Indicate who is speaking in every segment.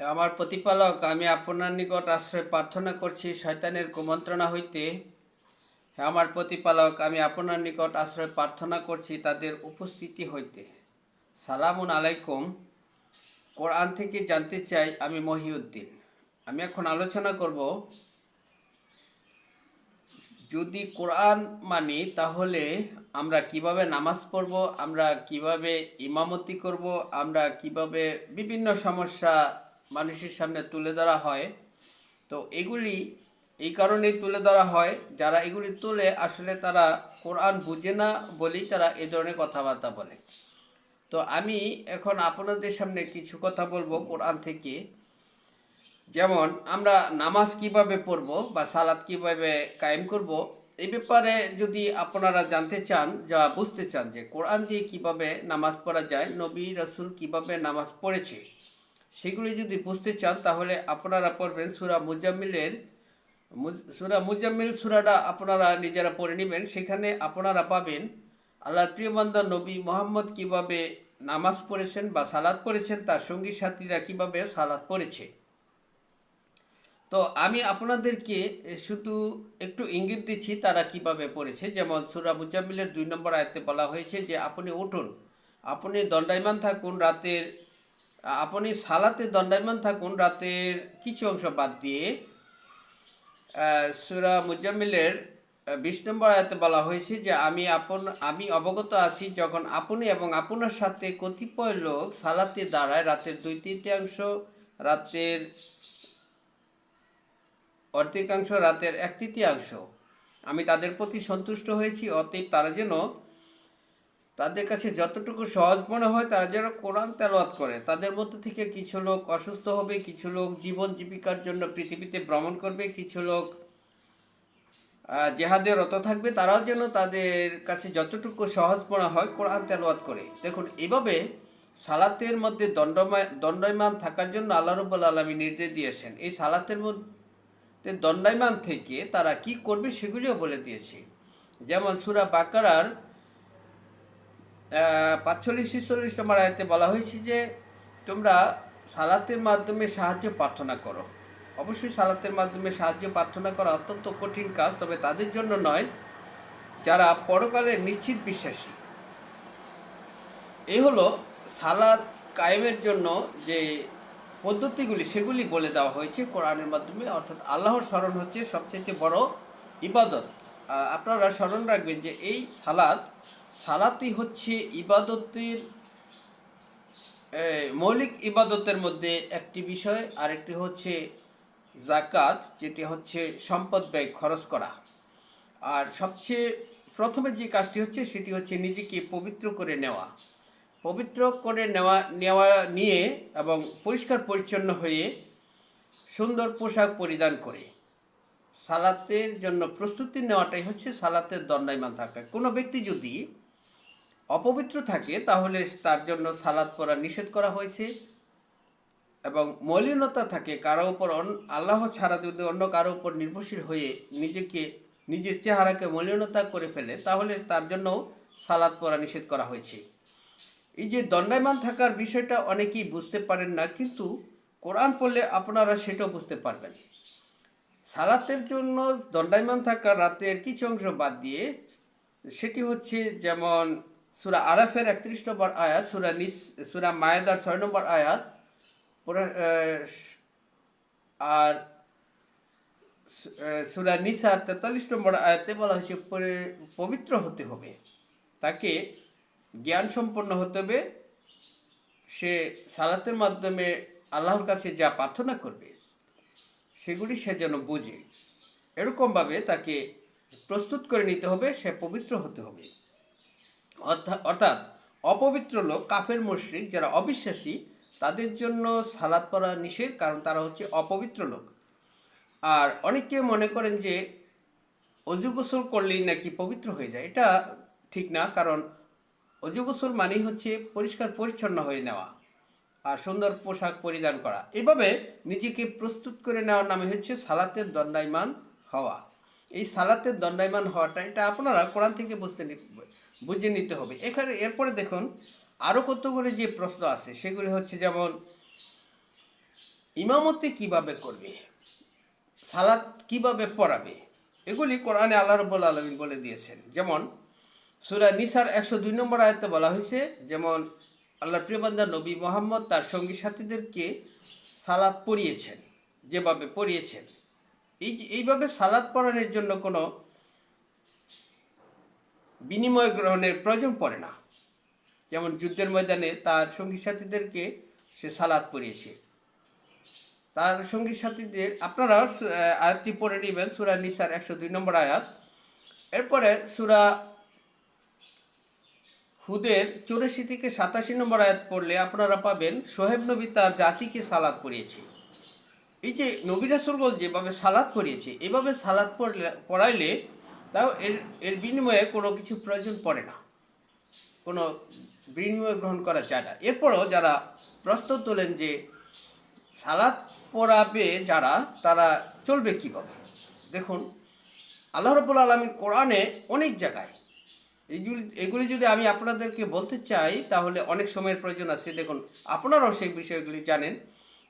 Speaker 1: আমার প্রতিপালক, আমি আপনার নিকট আশ্রয় প্রার্থনা করছি, শয়তানের কুমন্ত্রণা হইতে। হ্যাঁ আমার প্রতিপালক, আমি আপনার নিকট আশ্রয় প্রার্থনা করছি তাদের উপস্থিতি হইতে। সালামুন আলাইকুম। কোরআন থেকে জানতে চাই আমি মহিউদ্দিন। আমি এখন আলোচনা করব, যদি কোরআন মানি তাহলে আমরা কীভাবে নামাজ পড়ব, আমরা কীভাবে ইমামতি করব, আমরা কীভাবে বিভিন্ন সমস্যা মানুষের সামনে তুলে ধরা হয়। তো এগুলি এই কারণেই তুলে ধরা হয়, যারা এগুলি তুলে আসলে তারা কোরআন বুঝে না বলেই তারা এ ধরনের কথাবার্তা বলে। তো আমি এখন আপনাদের সামনে কিছু কথা বলব কোরআন থেকে। যেমন, আমরা নামাজ কীভাবে পড়ব বা সালাদ কীভাবে কায়েম করব এই ব্যাপারে যদি আপনারা জানতে চান, যা বুঝতে চান যে কোরআন দিয়ে কীভাবে নামাজ পড়া যায়, নবী রসুল কীভাবে নামাজ পড়েছে সেগুলি যদি বুঝতে চান, তাহলে আপনারা পড়বেন সুরা মুজাম্মিলের মুজ- সুরা মুজাম্মিল সুরাটা আপনারা নিজেরা পড়ে নেবেন। সেখানে আপনারা পাবেন, আল্লাহর প্রিয় বান্দা নবী মোহাম্মদ কীভাবে নামাজ পড়েছেন বা সালাদ পড়েছেন, তার সঙ্গী সাথীরা কীভাবে সালাদ পড়েছে। তো আমি আপনাদেরকে শুধু একটু ইঙ্গিত দিচ্ছি, তারা কীভাবে পড়েছে। যেমন সুরা মুজাম্মিলের দুই নম্বর আয়তে বলা হয়েছে যে, আপনি উঠুন, আপনি দণ্ডায়মান থাকুন, রাতের আপনি সালাতে দণ্ডায়মান থাকুন, রাতের কিছু অংশ বাদ দিয়ে। সুরা মুজাম্মিলের বিশ নম্বর আয়াতে বলা হয়েছে যে, আমি আপন, আমি অবগত আছি যখন আপনি এবং আপনার সাথে কতিপয় লোক সালাতে দাঁড়ায়, রাতের দুই তৃতীয়াংশ, রাতের অর্ধেকাংশ, রাতের এক তৃতীয়াংশ। আমি তাদের প্রতি সন্তুষ্ট হয়েছি, অতএব তারা যেন তাদের কাছে যতটুকু সহজ মনে হয় তারা যেন কোরআন তেলাওয়াত করে। তাদের মধ্যে থেকে কিছু লোক অসুস্থ হবে, কিছু লোক জীবন জীবিকার জন্য পৃথিবীতে ভ্রমণ করবে, কিছু লোক জেহাদে রত থাকবে। তারাও যেন তাদের কাছে যতটুকু সহজ মনে হয় কোরআন তেলাওয়াত করে। দেখুন, এভাবে সালাতের মধ্যে দণ্ডময়, দণ্ডায়মান থাকার জন্য আল্লাহ রব্বুল আলমী নির্দেশ দিয়েছেন। এই সালাতের মধ্যে দণ্ডায়মান থেকে তারা কি করবে সেগুলিও বলে দিয়েছে। যেমন সুরা বাকারার পাঁচচল্লিশ, ছিচল্লিশ নম্বর আয়তে বলা হয়েছে যে তোমরা সালাতের মাধ্যমে সাহায্য প্রার্থনা করো। অবশ্যই সালাতের মাধ্যমে সাহায্য প্রার্থনা করা অত্যন্ত কঠিন কাজ, তবে তাদের জন্য নয়, যারা পরকালে নিশ্চিত বিশ্বাসী। এই হলো সালাদ কায়েমের জন্য যে পদ্ধতিগুলি, সেগুলি বলে দেওয়া হয়েছে কোরআনের মাধ্যমে, অর্থাৎ আল্লাহর স্মরণ হচ্ছে সবচেয়ে বড় ইবাদত। আপনারা স্মরণ রাখবেন যে এই সালাদ সালাতই হচ্ছে ইবাদতের মৌলিক ইবাদতের মধ্যে একটি বিষয়, আরেকটি হচ্ছে জাকাত যেটি হচ্ছে সম্পদ ব্যয়, খরচ করা। আর সবচেয়ে প্রথমে যে কাজটি হচ্ছে, সেটি হচ্ছে নিজেকে পবিত্র করে নেওয়া। পবিত্র করে নেওয়া নেওয়া নিয়ে এবং পরিষ্কার পরিচ্ছন্ন হয়ে সুন্দর পোশাক পরিধান করে। সালাতের জন্য প্রস্তুতি নেওয়াটাই হচ্ছে সালাতের দণ্ডায়মান থাকা। কোনো ব্যক্তি যদি অপবিত্র থাকে, তাহলে তার জন্য সালাদ পড়া নিষেধ করা হয়েছে। এবং মলিনতা থাকে, কারও উপর আল্লাহ ছাড়া যদি অন্য কারও উপর নির্ভরশীল হয়ে নিজেকে, নিজের চেহারাকে মলিনতা করে ফেলে, তাহলে তার জন্য সালাদ পড়া নিষেধ করা হয়েছে। এই যে দণ্ডায়মান থাকার বিষয়টা অনেকেই বুঝতে পারেন না, কিন্তু কোরআন পড়লে আপনারা সেটাও বুঝতে পারবেন। সালাতের জন্য দণ্ডায়মান থাকার রাতের কিছু অংশ বাদ দিয়ে, সেটি হচ্ছে যেমন সুরা আরাফের একত্রিশ নম্বর আয়াত, সুরা নিস, সুরা মায়েদার ছয় নম্বর আয়াত আর সুরা নিসার তেতাল্লিশ নম্বর আয়াতে বলা হয়েছে পবিত্র হতে হবে। তাকে জ্ঞান সম্পন্ন হতে হবে। সে সালাতের মাধ্যমে আল্লাহর কাছে যা প্রার্থনা করবে, সেগুলি সে যেন বোঝে। এরকমভাবে তাকে প্রস্তুত করে নিতে হবে, সে পবিত্র হতে হবে। অর্থাৎ অপবিত্র লোক, কাফের মুশরিক যারা অবিশ্বাসী, তাদের জন্য সালাদ পড়া নিষেধ, কারণ তারা হচ্ছে অপবিত্র লোক। আর অনেকে মনে করেন যে অজু গোসল করলেই নাকি পবিত্র হয়ে যায়। এটা ঠিক না, কারণ অজু গোসল মানেই হচ্ছে পরিষ্কার পরিচ্ছন্ন হয়ে নেওয়া আর সুন্দর পোশাক পরিধান করা। এভাবে নিজেকে প্রস্তুত করে নেওয়ার নামে হচ্ছে সালাতের দণ্ডায়মান হওয়া। এই সালাতের দণ্ডায়মান হওয়াটা, এটা আপনারা কোরআন থেকে বুঝতে বুঝে নিতে হবে। এখানে, এরপরে দেখুন আরও কতগুলি যে প্রশ্ন আছে, সেগুলি হচ্ছে যেমন, ইমামতি কীভাবে করবে? সালাত কীভাবে পড়াবে? এগুলি কোরআনে আল্লাহ রব্বুল আলমিন বলে দিয়েছেন। যেমন, সুরা নিসার একশো দুই নম্বর আয়তে বলা হয়েছে, যেমন আল্লাহ প্রিয়বান্ধা নবী মোহাম্মদ তার সঙ্গী সাথীদেরকে সালাদ পড়িয়েছেন, যেভাবে পড়িয়েছেন। এই এইভাবে সালাদ পড়ানোর জন্য কোনো বিনিময় গ্রহণের প্রয়োজন পড়ে না। যেমন যুদ্ধের ময়দানে তার সঙ্গী সাথীদেরকে সে সালাদ পড়িয়েছে। তার সঙ্গী সাথীদের, আপনারা আয়াতটি পড়ে নেবেন, সুরা নিসার একশো দুই নম্বর আয়াত। এরপরে সুরা হুদের চৌরাশি থেকে সাতাশি নম্বর আয়াত পড়লে আপনারা পাবেন, সোহেব নবী তার জাতিকে সালাদ পড়িয়েছে। এই যে নবী রাসুলগল যেভাবে সালাদ পড়িয়েছে, এভাবে সালাদ পড়লে পড়াইলে তাও এর এর বিনিময়ে কোনো কিছু প্রয়োজন পড়ে না। কোনো বিনিময় গ্রহণ করা যায় না। এরপরও যারা প্রশ্ন তোলেন যে সালাদ পড়াবে যারা, তারা চলবে কীভাবে? দেখুন, আল্লাহ রবুল আলমীর কোরআনে অনেক জায়গায় এইগুলি এগুলি যদি আমি আপনাদেরকে বলতে চাই, তাহলে অনেক সময়ের প্রয়োজন আছে। দেখুন, আপনারাও সেই বিষয়গুলি জানেন।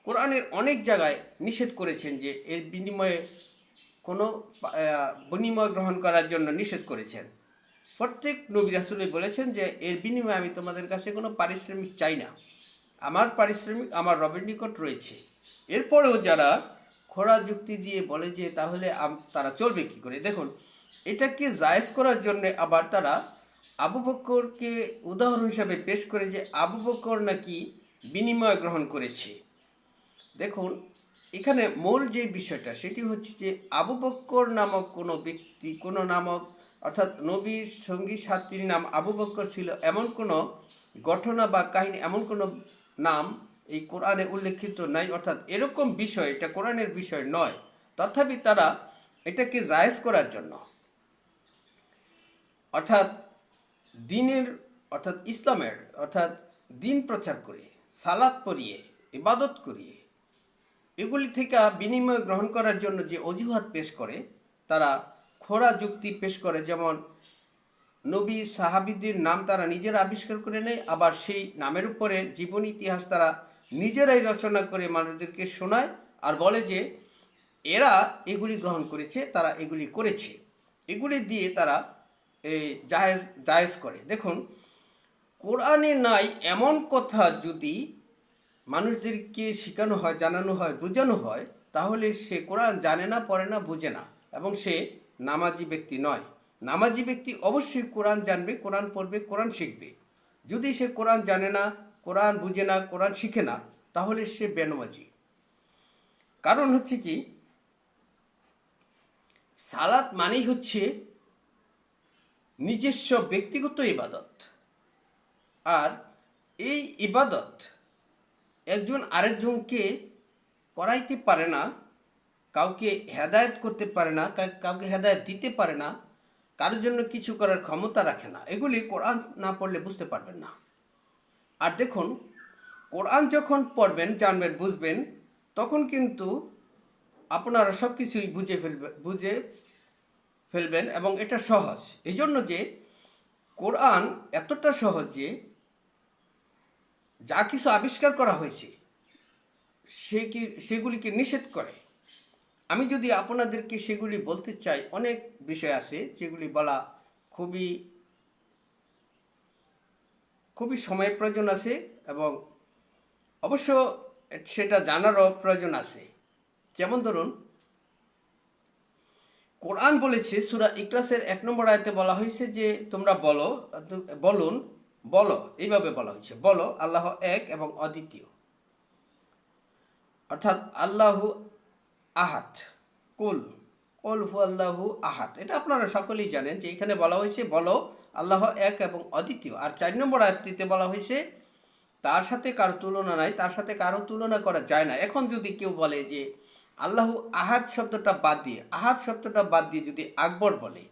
Speaker 1: কোরআনের অনেক জায়গায় নিষেধ করেছেন যে এর বিনিময়ে কোনো বিনিময় গ্রহণ করার জন্য নিষেধ করেছেন। প্রত্যেক নবী রাসুলে বলেছেন যে, এর বিনিময়ে আমি তোমাদের কাছে কোনো পারিশ্রমিক চাই না। আমার পারিশ্রমিক আমার রবের নিকট রয়েছে। এরপরেও যারা খোড়া যুক্তি দিয়ে বলে যে, তাহলে তারা চলবে কি করে? দেখুন, এটাকে জায়েজ করার জন্য আবার তারা আবু বক্করকে উদাহরণ হিসাবে পেশ করে যে, আবু বক্কর নাকি বিনিময় গ্রহণ করেছে। দেখুন এখানে মূল যে বিষয়টা, সেটি হচ্ছে যে আবু বক্কর নামক কোনো ব্যক্তি, কোনো নামক, অর্থাৎ নবীর সঙ্গী সাথীর নাম আবু বক্কর ছিল এমন কোনো ঘটনা বা কাহিনী, এমন কোনো নাম এই কোরআনে উল্লেখিত নাই। অর্থাৎ এরকম বিষয়, এটা কোরআনের বিষয় নয়। তথাপি তারা এটাকে জায়েজ করার জন্য, অর্থাৎ দিনের, অর্থাৎ ইসলামের, অর্থাৎ দিন প্রচার করে সালাদ পড়িয়ে, ইবাদত করিয়ে এগুলি থেকে বিনিময় গ্রহণ করার জন্য যে অজুহাত পেশ করে, তারা খোরা যুক্তি পেশ করে, যেমন নবী সাহাবিদের নাম তারা নিজেরা আবিষ্কার করে নেয়, আবার সেই নামের উপরে জীবন ইতিহাস তারা নিজেরাই রচনা করে মানুষদেরকে শোনায় আর বলে যে এরা এগুলি গ্রহণ করেছে, তারা এগুলি করেছে। এগুলি দিয়ে তারা এই জায়েজ জায়েজ করে। দেখুন, কোরআনে নাই এমন কথা যদি মানুষদেরকে শেখানো হয়, জানানো হয়, বোঝানো হয়, তাহলে সে কোরআন জানে না, পড়ে না, বোঝে না এবং সে নামাজি ব্যক্তি নয়। নামাজি ব্যক্তি অবশ্যই কোরআন জানবে, কোরআন পড়বে, কোরআন শিখবে। যদি সে কোরআন জানে না, কোরআন বুঝে না, কোরআন শিখে না, তাহলে সে বেনমাজি। কারণ হচ্ছে কি, সালাত মানেই হচ্ছে নিজস্ব ব্যক্তিগত ইবাদত। আর এই ইবাদত একজন আরেকজনকে করাইতে পারে না, কাউকে হেদায়ত করতে পারে না কাউকে হেদায়ত দিতে পারে না, কারোর জন্য কিছু করার ক্ষমতা রাখে না। এগুলি কোরআন না পড়লে বুঝতে পারবেন না। আর দেখুন, কোরআন যখন পড়বেন, জানবেন, বুঝবেন, তখন কিন্তু আপনারা সব কিছুই বুঝে ফেলবে, বুঝে ফেলবেন এবং এটা সহজ। এই জন্য যে কোরআন এতটা সহজ যে যা কিছু আবিষ্কার করা হয়েছে, সে কি, সেগুলিকে নিষেধ করে। আমি যদি আপনাদেরকে সেগুলি বলতে চাই, অনেক বিষয় আছে যেগুলি বলা খুবই খুবই সময়ের প্রয়োজন আছে এবং অবশ্য সেটা জানারও প্রয়োজন আছে। যেমন ধরুন, কোরআন বলেছে, সুরা ইকলাসের এক নম্বর আয়তে বলা হয়েছে যে, তোমরা বলো, বলুন বলো, এইভাবে বলা হয়েছে। বলো, আল্লাহ এক এবং অদ্বিতীয়। অর্থাৎ আল্লাহু আহাত কুল কুল হু আল্লাহু আহাত এটা আপনারা সকলেই জানেন যে এখানে বলা হয়েছে, বলো, আল্লাহ এক এবং অদ্বিতীয়। আর চার নম্বর আয়াতটিতে বলা হয়েছে, তার সাথে কারও তুলনা নাই, তার সাথে কারও তুলনা করা যায় না। এখন যদি কেউ বলে যে আল্লাহু আহাদ শব্দটা বাদ দিয়ে, আহাদ শব্দটা বাদ দিয়ে যদি আকবর বলে,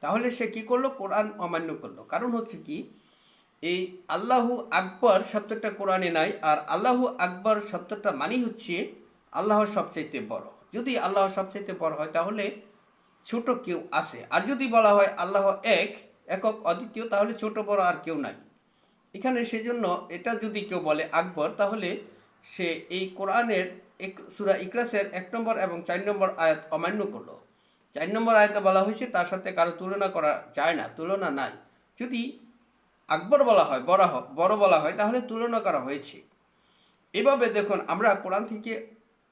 Speaker 1: তাহলে সে কি করল? কোরআন অমান্য করল। কারণ হচ্ছে কি এই আল্লাহু আকবর শব্দটা কোরআনে নাই, আর আল্লাহু আকবর শব্দটা মানেই হচ্ছে আল্লাহ সবচাইতে বড়। যদি আল্লাহ সবচাইতে বড় হয়, তাহলে ছোট কেউ আছে। আর যদি বলা হয় আল্লাহ এক, একক, অদ্বিতীয়, তাহলে ছোট বড় আর কেউ নাই। এখানে সেজন্য এটা যদি কেউ বলে আকবর, তাহলে সে এই কোরআনের সুরা ইকলাসের এক নম্বর এবং চার নম্বর আয়াত অমান্য করল। চার নম্বর আয়াতে বলা হয়েছে, তার সাথে কারও তুলনা করা যায় না, তুলনা নাই। যদি আকবর বলা হয় বড় বড় বলা হয়, তাহলে তুলনা করা হয়েছে। এভাবে দেখুন, আমরা কোরআন থেকে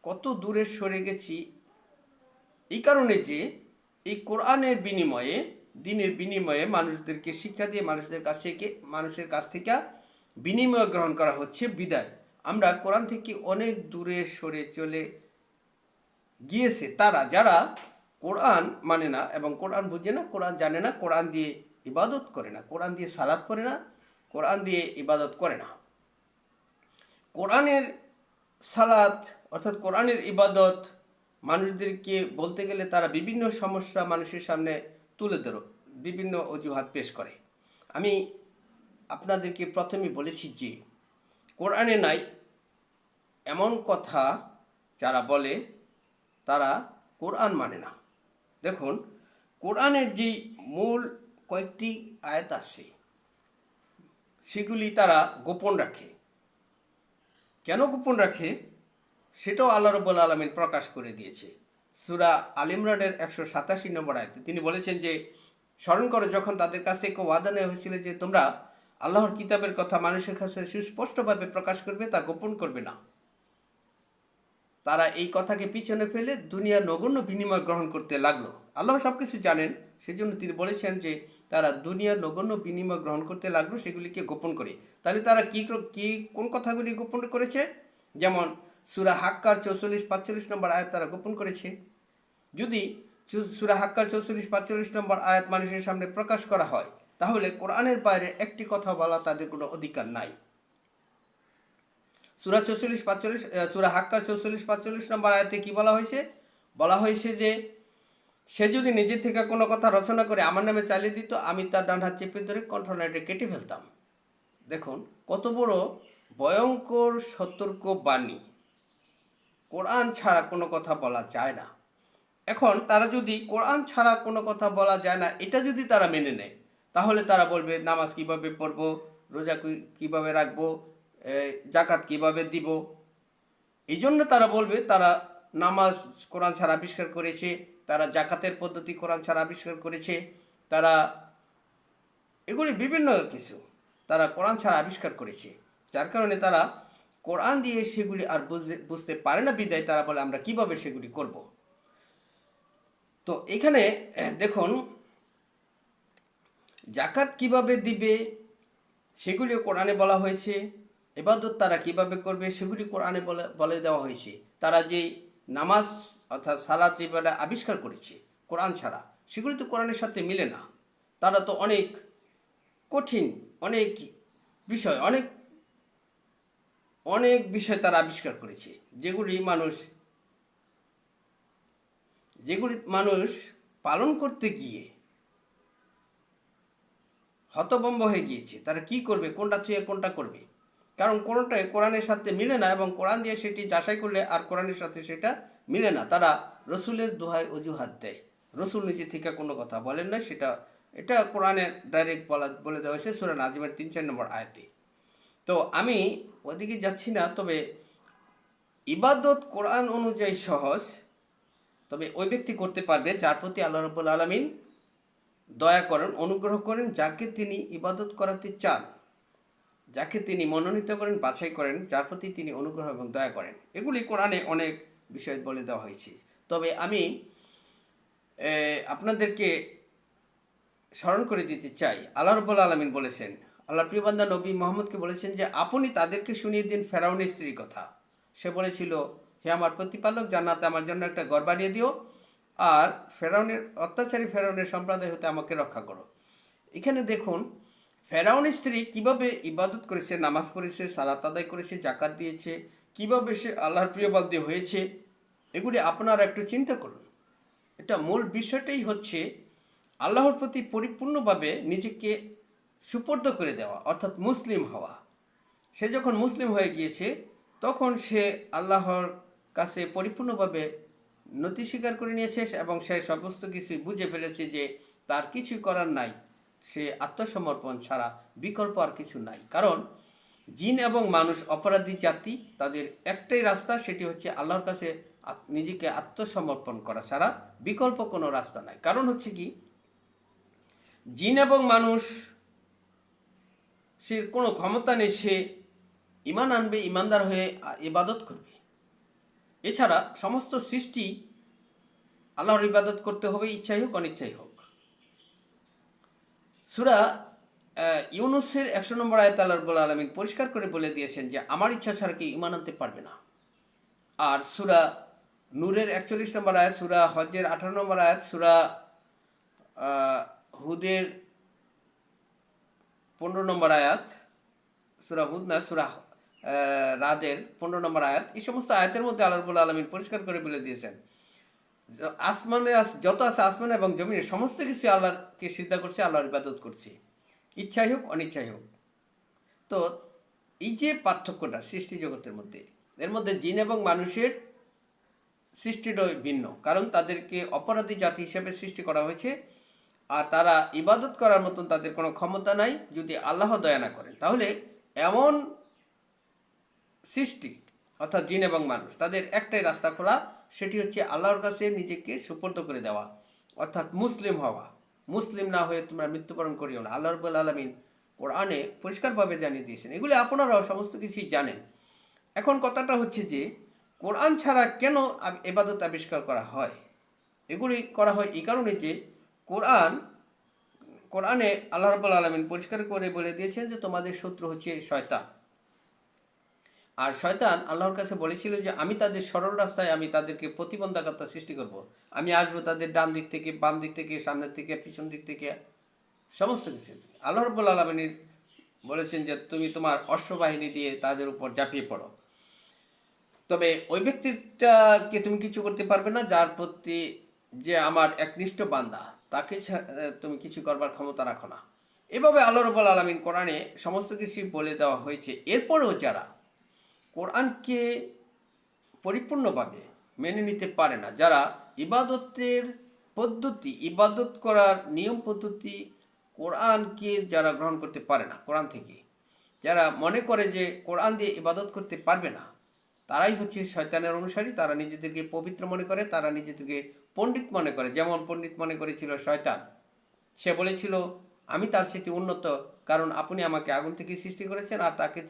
Speaker 1: কত দূরে সরে গেছি। এই কারণে যে এই কোরআনের বিনিময়ে, দিনের বিনিময়ে মানুষদেরকে শিক্ষা দিয়ে মানুষদের কাছ থেকে, মানুষের কাছ থেকে বিনিময় গ্রহণ করা হচ্ছে বিদায়। আমরা কোরআন থেকে অনেক দূরে সরে চলে গিয়েছে তারা, যারা কোরআন মানে না এবং কোরআন বুঝে না, কোরআন জানে না, কোরআন দিয়ে ইবাদত করে না। কোরআন দিয়ে সালাদ করে না, কোরআন দিয়ে ইবাদত করে না। কোরআনের সালাত অর্থাৎ কোরআনের ইবাদত মানুষদেরকে বলতে গেলে তারা বিভিন্ন সমস্যা মানুষের সামনে তুলে ধরো, বিভিন্ন অজুহাত পেশ করে। আমি আপনাদেরকে প্রথমে বলেছি যে, কোরআনে নাই এমন কথা যারা বলে, তারা কোরআন মানে না। দেখুন, কোরআনের যে মূল কয়েকটি আয়াত আছে সেগুলি তারা গোপন রাখে। কেন গোপন রাখে? সেটাও আল্লাহ রব্বুল আলমিন প্রকাশ করে দিয়েছে। সুরা আলিমরানের একশো সাতাশি নম্বর আয়তে তিনি বলেছেন যে, স্মরণ করে, যখন তাদের কাছ থেকে ওয়াদা নেওয়া হয়েছিল যে তোমরা আল্লাহর কিতাবের কথা মানুষের কাছে সুস্পষ্টভাবে প্রকাশ করবে, তা গোপন করবে না। তারা এই কথাকে পিছনে ফেলে দুনিয়া নগণ্য বিনিময় গ্রহণ করতে লাগল। আল্লাহ সব কিছু জানেন, সেজন্য তিনি বলেছেন যে তারা দুনিয়ার নগণ্য বিনিময় গ্রহণ করতে লাগল সেগুলিকে গোপন করে। তাহলে তারা কি কী, কোন কথাগুলি গোপন করেছে? যেমন সুরা হাক্কার চৌচল্লিশ, পাঁচচল্লিশ নম্বর আয়াত তারা গোপন করেছে। যদি সুরা হাক্কার চৌচল্লিশ, পাঁচচল্লিশ নম্বর আয়াত মানুষের সামনে প্রকাশ করা হয়, তাহলে কোরআনের বাইরে একটি কথা বলা তাদের কোনো অধিকার নাই। সুরা চৌচল্লিশ, পাঁচচল্লিশ সুরা হাক্কা চৌচল্লিশ, পাঁচচল্লিশ নম্বর আয়তে কি বলা হয়েছে? বলা হয়েছে যে, সে যদি নিজের থেকে কোনো কথা রচনা করে আমার নামে চালিয়ে দিত, আমি তার ডান হাত চেপে ধরে কণ্ঠনাটে কেটে ফেলতাম। দেখুন, কত বড় ভয়ঙ্কর সতর্ক বাণী। কোরআন ছাড়া কোনো কথা বলা যায় না। এখন তারা যদি কোরআন ছাড়া কোনো কথা বলা যায় না, এটা যদি তারা মেনে নেয়, তাহলে তারা বলবে, নামাজ কীভাবে পড়ব? রোজা কীভাবে রাখব? জাকাত কীভাবে দিব? এই জন্য তারা বলবে, তারা নামাজ কোরআন ছাড়া আবিষ্কার করেছে, তারা জাকাতের পদ্ধতি কোরআন ছাড়া আবিষ্কার করেছে, তারা এগুলি বিভিন্ন কিছু তারা কোরআন ছাড়া আবিষ্কার করেছে। যার কারণে তারা কোরআন দিয়ে সেগুলি আর বুঝতে বুঝতে পারে না বিদায়, তারা বলে, আমরা কীভাবে সেগুলি করব? তো এখানে দেখুন, জাকাত কীভাবে দিবে, সেগুলিও কোরআনে বলা হয়েছে। এবাদত তারা কীভাবে করবে সেগুলি কোরআনে বলে বলে দেওয়া হয়েছে। তারা যে নামাজ অর্থাৎ সালাদ যেভাবে আবিষ্কার করেছে, কোরআন ছাড়া, সেগুলি তো কোরআনের সাথে মিলে না। তারা তো অনেক কঠিন, অনেক বিষয়, অনেক অনেক বিষয় তারা আবিষ্কার করেছে। যেগুলি মানুষ যেগুলি মানুষ পালন করতে গিয়ে হতবম্ব হয়ে গিয়েছে। তারা কি করবে? কোনটা থুয়ে কোনটা করবে? কারণ কোনটাই কোরআনের সাথে মিলে না এবং কোরআন দিয়ে সেটি যাচাই করলে আর কোরআনের সাথে সেটা মিলে না, তারা রসুলের দোহায় অজুহাত দেয়। রসুল নিজে থেকে কোনো কথা বলেন না, সেটা, এটা কোরআনের ডাইরেক্ট বলা, বলে দেওয়া হয়েছে সুরান আজিমের তিন, চার নম্বর আয়াতে। তো আমি ওদিকে যাচ্ছি না, তবে ইবাদত কোরআন অনুযায়ী সহজ, তবে ওই ব্যক্তি করতে পারবে যার প্রতি আল্লাহ রব্বুল আলমিন দয়া করেন, অনুগ্রহ করেন, যাকে তিনি ইবাদত করাতে চান। যাকে তিনি মনোনীত করেন, বাছাই করেন, যার প্রতি তিনি অনুগ্রহ এবং দয়া করেন। এগুলি কোরআনে অনেক বিষয় বলে দেওয়া হয়েছে। তবে আমি আপনাদেরকে স্মরণ করে দিতে চাই। আল্লাহ রব্বুল আলমিন বলেছেন আল্লাহ প্রিয়বান্দা নবী মোহাম্মদকে বলেছেন যে, আপনি তাদেরকে শুনিয়ে দিন ফেরাউনের স্ত্রীর কথা। সে বলেছিল, হে আমার প্রতিপালক, জান্নাতে আমার জন্য একটা ঘর বানিয়ে দিও আর ফেরাউনের, অত্যাচারী ফেরাউনের সম্প্রদায় হতে আমাকে রক্ষা করো। এখানে দেখুন ফেরাউনের স্ত্রী কীভাবে ইবাদত করেছে, নামাজ পড়েছে, সালাত আদায় করেছে জাকাত দিয়েছে, কীভাবে সে আল্লাহর প্রিয় বাদ্য হয়েছে, এগুলি আপনারা একটু চিন্তা করুন। এটা মূল বিষয়টাই হচ্ছে আল্লাহর প্রতি পরিপূর্ণভাবে নিজেকে সুপর্দ করে দেওয়া, অর্থাৎ মুসলিম হওয়া। সে যখন মুসলিম হয়ে গিয়েছে, তখন সে আল্লাহর কাছে পরিপূর্ণভাবে নতি স্বীকার করে নিয়েছে এবং সে সমস্ত কিছুই বুঝে ফেলেছে যে তার কিছুই করার নাই। সে আত্মসমর্পণ ছাড়া বিকল্প আর কিছু নাই। কারণ জিন এবং মানুষ অপরাধী জাতি, তাদের একটাই রাস্তা, সেটি হচ্ছে আল্লাহর কাছে নিজেকে আত্মসমর্পণ করা ছাড়া বিকল্প কোনো রাস্তা নাই। কারণ হচ্ছে কি, জিন এবং মানুষ, সে কোনো ক্ষমতা নেই, সে ইমান আনবে ইমানদার হয়ে ইবাদত করবে। এছাড়া সমস্ত সৃষ্টি আল্লাহর ইবাদত করতে হবে, ইচ্ছাই হোক, অনিচ্ছাই হোক। সুরা ইউনুসের একশো নম্বর আয়ত আল্লাহ রব্বুল আলমিন পরিষ্কার করে বলে দিয়েছেন যে, আমার ইচ্ছা ছাড়া কি ইমান আনতে পারবে না। আর সুরা নূরের একচল্লিশ নম্বর আয়াত, সুরা হজ্জের আঠারো নম্বর আয়াত, সুরা হুদের পনেরো নম্বর আয়াত, সুরা হুদ না, সুরা রাদের পনেরো নম্বর আয়াত, এই সমস্ত আয়াতের মধ্যে আল্লাহ রব্বুল আলমিন পরিষ্কার করে বলে দিয়েছেন। আসমানে যত আছে আসমান এবং জমিনে সমস্ত কিছু আল্লাহকে সিদ্ধা করছে, আল্লাহর ইবাদত করছে। ইচ্ছাই হোক, অনিচ্ছাই হোক। তো এই যে পার্থক্যটা সৃষ্টি জগতের মধ্যে, এর মধ্যে জিন এবং মানুষের সৃষ্টিটাই ভিন্ন। কারণ তাদেরকে অপরাধী জাতি হিসেবে সৃষ্টি করা হয়েছে, আর তারা ইবাদত করার মতন তাদের কোনো ক্ষমতা নাই, যদি আল্লাহ দয়া না করেন। তাহলে এমন সৃষ্টি, অর্থাৎ জিন এবং মানুষ, তাদের একটাই রাস্তা খোলা সেটি হচ্ছে আল্লাহর কাছে নিজেকে সুপর্দ করে দেওয়া, অর্থাৎ মুসলিম হওয়া। মুসলিম না হয়ে তোমরা মৃত্যুবরণ করিও না। আল্লাহ রবুল আলমিন কোরআনে পরিষ্কারভাবে জানিয়ে দিয়েছেন। এগুলি আপনারাও সমস্ত কিছুই জানেন। এখন কথাটা হচ্ছে যে, কোরআন ছাড়া কেন এবাদত আবিষ্কার করা হয়? এগুলি করা হয় এই কারণে যে, কোরআন, কোরআনে আল্লাহ রবুল আলমিন পরিষ্কার করে বলে দিয়েছেন যে, তোমাদের শত্রু হচ্ছে শয়তান। আর শয়তান আল্লাহর কাছে বলেছিল যে, আমি তাদের সরল রাস্তায় আমি তাদেরকে প্রতিবন্ধকতা সৃষ্টি করব। আমি আসব তাদের ডান দিক থেকে, বাম দিক থেকে, সামনের থেকে পিছন দিক থেকে। সমস্ত কিছু। আল্লাহ রব্বুল আলমিনের বলেছেন যে, তুমি তোমার অশ্ববাহিনী দিয়ে তাদের উপর ঝাঁপিয়ে পড়ো। তবে ওই ব্যক্তিটাকে তুমি কিছু করতে পারবে না, যার প্রতি যে আমার একনিষ্ঠ বান্দা, তাকে তুমি কিছু করবার ক্ষমতা রাখো না। এভাবে আল্লাহ রব্বুল আলমিন কোরআনে সমস্ত কিছু বলে দেওয়া হয়েছে। এরপরেও যারা কোরআনকে পরিপূর্ণভাবে মেনে নিতে পারে না। যারা ইবাদতের পদ্ধতি, ইবাদত করার নিয়ম পদ্ধতি কোরআনকে যারা গ্রহণ করতে পারে না, কোরআন থেকে, যারা মনে করে যে কোরআন দিয়ে ইবাদত করতে পারবে না, তারাই হচ্ছে শয়তানের অনুসারী। তারা নিজেদেরকে পবিত্র মনে করে, তারা নিজেদেরকে পণ্ডিত মনে করে। যেমন পণ্ডিত মনে করেছিল শয়তান, সে বলেছিল, আমি তার সাথে উন্নত, কারণ আপনি আমাকে আগুন থেকে সৃষ্টি করেছেন, আর তাকে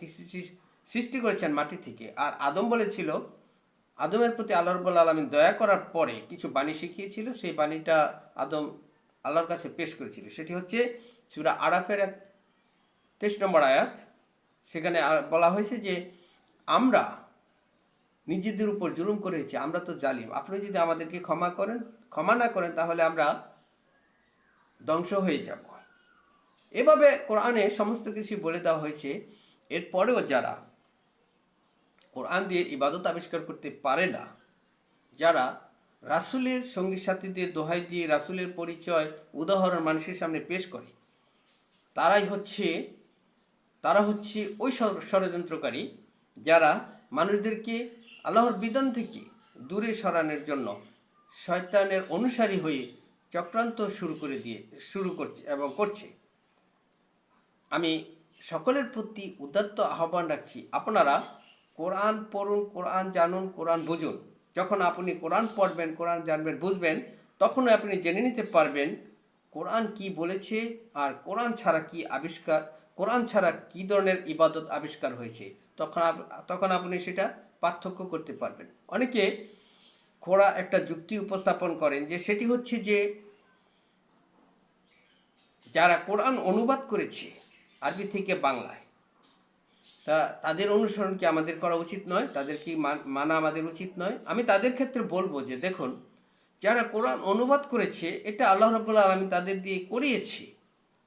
Speaker 1: সৃষ্টি- করেছেন মাটি থেকে। আর আদম বলেছিল, আদমের প্রতি আল্লাহ রব্বুল আলমিন দয়া করার পরে কিছু বাণী শিখিয়েছিল, সেই বাণীটা আদম আল্লাহর কাছে পেশ করেছিল। সেটি হচ্ছে সুরা আরাফের এক তেইশ নম্বর আয়াত। সেখানে বলা হয়েছে যে, আমরা নিজেদের উপর জুলুম করেছি, আমরা তো জালিম। আপনি যদি আমাদেরকে ক্ষমা করেন, ক্ষমা না করেন, তাহলে আমরা ধ্বংস হয়ে যাব। এভাবে কোরআনে সমস্ত কিছু বলে দেওয়া হয়েছে। এরপরেও যারা কোরআন দিয়ে ইবাদত আবিষ্কার করতে পারে না। যারা রাসূলের সঙ্গী সাথীদের দোহাই দিয়ে রাসূলের পরিচয়, উদাহরণ মানুষের সামনে পেশ করে, তারাই হচ্ছে, তারা হচ্ছে ওই ষড়যন্ত্রকারী যারা মানুষদেরকে আল্লাহর বিধান থেকে দূরে সরানোর জন্য শয়তানের অনুসারী হয়ে চক্রান্ত শুরু করে দিয়ে, শুরু করছে এবং করছে। আমি সকলের প্রতি উদাত্ত আহ্বান রাখছি, আপনারা কোরআন পড়ুন, কোরআন জানুন, কোরআন বুঝুন। যখন আপনি কোরআন পড়বেন, কোরআন জানবেন, বুঝবেন তখন আপনি জেনে নিতে পারবেন কোরআন কি বলেছে আর কোরআন ছাড়া কি আবিষ্কার, কোরআন ছাড়া কি ধরনের ইবাদত আবিষ্কার হয়েছে। তখন তখন আপনি সেটা পার্থক্য করতে পারবেন। অনেকে খোড়া একটা যুক্তি উপস্থাপন করেন যে সেটি হচ্ছে যে যারা কোরআন অনুবাদ করেছে, আরবি থেকে বাংলায় তা তাদের অনুসরণ কি আমাদের করা উচিত নয়? তাদের কি মান- আমাদের উচিত নয়? আমি তাদের ক্ষেত্রে বলব যে, দেখুন, যারা কোরআন অনুবাদ করেছে, এটা আল্লাহ রব্বুল আলমী তাদের দিয়ে করিয়েছে।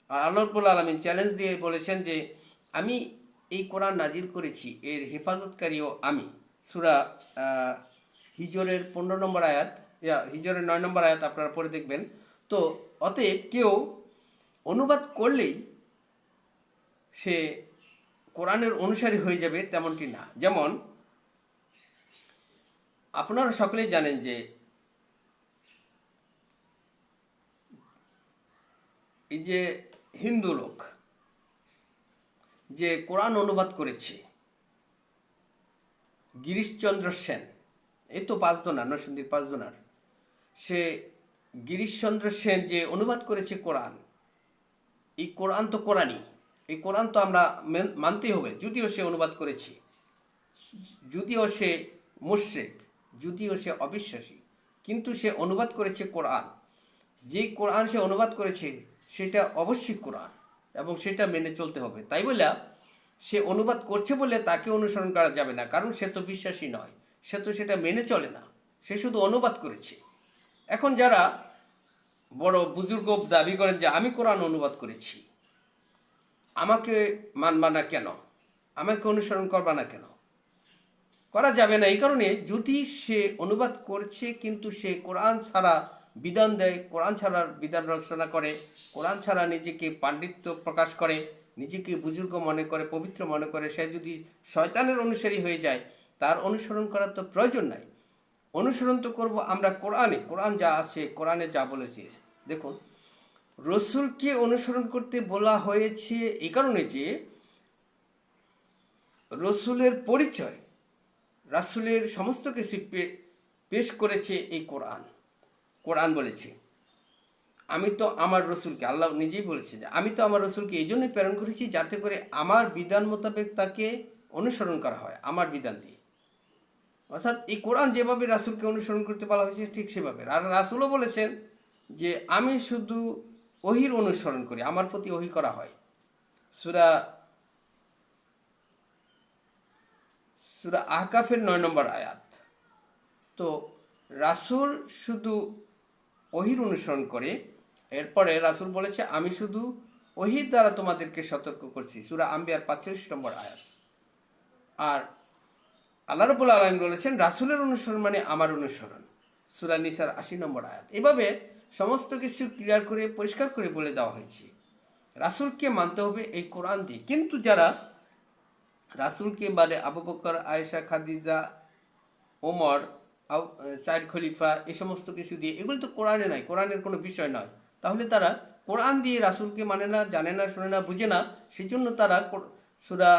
Speaker 1: আর আল্লাহ রব্বুল আলমিন চ্যালেঞ্জ দিয়ে বলেছেন যে, আমি এই কোরআন নাজির করেছি, এর হেফাজতকারীও আমি। সুরা হিজরের পনেরো নম্বর আয়াত হিজরের নয় নম্বর আয়াত আপনারা পড়ে দেখবেন। তো, অতএব কেউ অনুবাদ করলেই সে কোরআনের অনুসারী হয়ে যাবে তেমনটি না। যেমন, আপনারা সকলেই জানেন যে এই যে হিন্দু লোক যে কোরআন অনুবাদ করেছে, গিরিশচন্দ্র সেন, এই তো পাঁচজনার নরসিংদীর পাঁচজনার সে গিরিশচন্দ্র সেন যে অনুবাদ করেছে কোরআন, এই কোরআন তো কোরআনই। এই কোরআন তো আমরা মানতেই হবে, যদিও সে অনুবাদ করেছে, যদিও সে মুশ্রেক, যদিও সে অবিশ্বাসী, কিন্তু সে অনুবাদ করেছে কোরআন। যে কোরআন সে অনুবাদ করেছে, সেটা অবশ্যই কোরআন এবং সেটা মেনে চলতে হবে। তাই বলে সে অনুবাদ করছে বলে তাকে অনুসরণ করা যাবে না, কারণ সে তো বিশ্বাসী নয়, সে তো সেটা মেনে চলে না, সে শুধু অনুবাদ করেছে। এখন যারা বড় বুজুর্গ দাবি করেন যে আমি কোরআন অনুবাদ করেছি আমাকে মানবা না কেন? আমাকে অনুসরণ করবা না কেন? করা যাবে না। এই কারণে যদি সে অনুবাদ করছে কিন্তু সে কোরআন ছাড়া বিধান দেয়, কোরআন ছাড়া বিধান রচনা করে, কোরআন ছাড়া নিজেকে পাণ্ডিত্য প্রকাশ করে, নিজেকে বুজুর্গ মনে করে, পবিত্র মনে করে, সে যদি শয়তানের অনুসারী হয়ে যায়, তার অনুসরণ করার তো প্রয়োজন নাই। অনুসরণ তো করব আমরা কোরআনে। কোরআন যা আছে, কোরআনে যা বলেছে। দেখুন রসুলকে অনুসরণ করতে বলা হয়েছে এই কারণে যে রসুলের পরিচয়, রাসুলের সমস্ত কিছু পেশ করেছে এই কোরআন। কোরআন বলেছে, আমি তো আমার রসুলকে, আল্লাহ নিজেই বলেছে যে, আমি তো আমার রসুলকে এই জন্যই প্রেরণ করেছি যাতে করে আমার বিধান মোতাবেক তাকে অনুসরণ করা হয়, আমার বিধান দিয়ে। অর্থাৎ এই কোরআন যেভাবে রাসুলকে অনুসরণ করতে বলা হয়েছে ঠিক সেভাবে। আর রাসুলও বলেছেন যে, আমি শুধু ওহির অনুসরণ করি, আমার প্রতি ওহি করা হয়। সুরা সুরা আহকাফের নয় নম্বর আয়াত। তো রাসুল শুধু ওহির অনুসরণ করে, এরপরে রাসুল বলেছে, আমি শুধু ওহির দ্বারা তোমাদেরকে সতর্ক করছি, সুরা আম্বিয়ার পাঁচচল্লিশ নম্বর আয়াত। আর আল্লাহ রবুল আলম বলেছেন, রাসুলের অনুসরণ মানে আমার অনুসরণ, সুরা নিসার আশি নম্বর আয়াত। এভাবে সমস্ত কিছু ক্লিয়ার করে, পরিষ্কার করে বলে দেওয়া হয়েছে। রাসুলকে মানতে হবে এই কোরআন দিয়ে। কিন্তু যারা রাসুলকে মানে আবু বকর, আয়েশা, খাদিজা, ওমর চার খলিফা এই সমস্ত কিছু দিয়ে, এগুলো তো কোরআনে নাই, কোরআনের কোনো বিষয় নয়। তাহলে তারা কোরআন দিয়ে রাসুলকে মানে না, জানে না, শোনে না, বুঝে না সেই জন্য তারা সুরা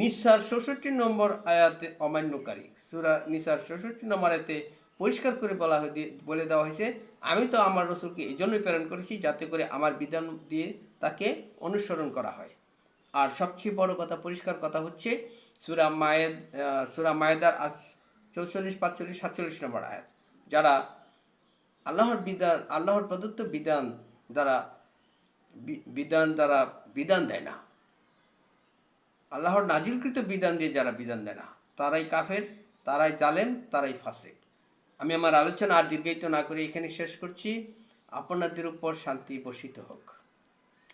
Speaker 1: নিসার ষষট্টি নম্বর আয়াতে অমান্যকারী। সুরা নিসার ষষট্টি নম্বর আয়াতে পরিষ্কার করে বলা বলে দেওয়া হয়েছে, আমি তো আমার রসুলকে এই জন্যই প্রেরণ করেছি যাতে করে আমার বিধান দিয়ে তাকে অনুসরণ করা হয়। আর সবচেয়ে বড় কথা, পরিষ্কার কথা হচ্ছে সুরা মায়েদ সুরা মায়েদার চৌচল্লিশ, পাঁচচল্লিশ, সাতচল্লিশ নম্বর আয়াত, যারা আল্লাহর বিধান আল্লাহর প্রদত্ত বিধান দ্বারা বিধান দ্বারা বিধান দেয় না। আল্লাহর নাজিলকৃত বিধান দিয়ে যারা বিধান দেয় না, তারাই কাফের, তারাই জালেম, তারাই ফাসেক। আমি আমার আলোচনা আর দীর্ঘায়িত না করে এখানে শেষ করছি। আপনাদের উপর শান্তি বসিত হোক।